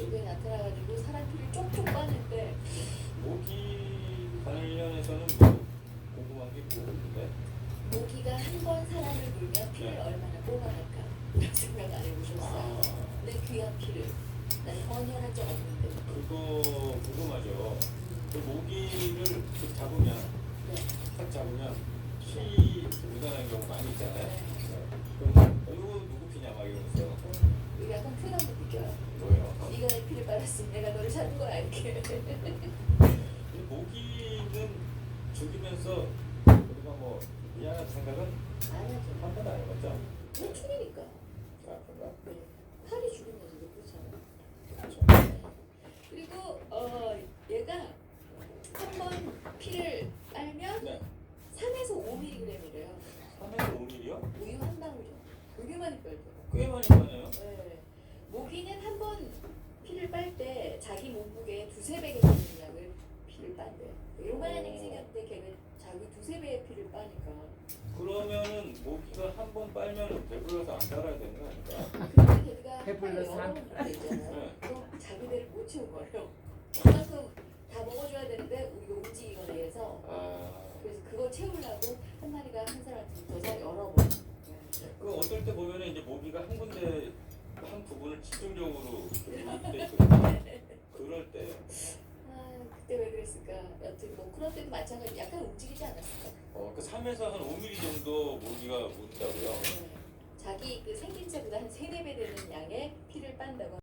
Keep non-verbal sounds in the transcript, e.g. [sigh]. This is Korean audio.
여기에 나타나가지고 사람 피를 쪽쪽 빠는데 모기 관련해서는 뭐 궁금한 게 뭐인데? 모기가 한 번 사람을 물면 피를 네. 얼마나 뽑아낼까 이런 생각 안 해보셨어요? 아, 내 귀한 피를 난 헌혈한 적 없는데 그거 궁금하죠. 그 모기를 이렇게 잡으면 네. 딱 잡으면 피 묻어나는 경우 많이 있잖아요. 네. 내 빨았으면 내가 너를 거야 이렇게 이 모기는 죽이면서 우리가 뭐 미안한 생각은 안 하죠 한 번도 안 해봤죠? 회충이니까 아, 그런가? 네. 팔이 죽으면서도 그렇잖아요 그렇죠. 그리고 어 얘가 한 번 피를 빨면 네. 3에서 5mg이래요 3에서 5mm요? 우유 한 방울 정도 되게 많이 빨죠 꽤 많이 빠네요. 네. 피를 빨 때 자기 몸무게의 두세 되는 양을 피를 빤대요. 요만한 애 생겼는데 걔는 자기 두세 배의 피를 빠니까. 그러면은 모기가 한 번 빨면 배불러서 안 따라야 되는 거 아닐까? 근데 걔가 배불러서 안번 있잖아요. 네. 그럼 자기들을 못 채운 거예요. 그만큼 다 먹어줘야 되는데 우리가 움직이거나 해서 아, 그래서 그거 채우려고 한 마리가 한 사람한테 붙어서 여러 번 그 어떨 때 보면은 이제 모기가 한 군데 한 부분을 집중적으로 있거든요. [laughs] 그럴 때 아 그때 왜 그랬을까 여튼 뭐 그런 때도 마찬가지 약간 움직이지 않았을까 어, 그 3에서 한 5mm 정도 모기가 문다고요. 네. 자기 그 생긴 채보다 한 세네 배 되는 양의 피를 빤다고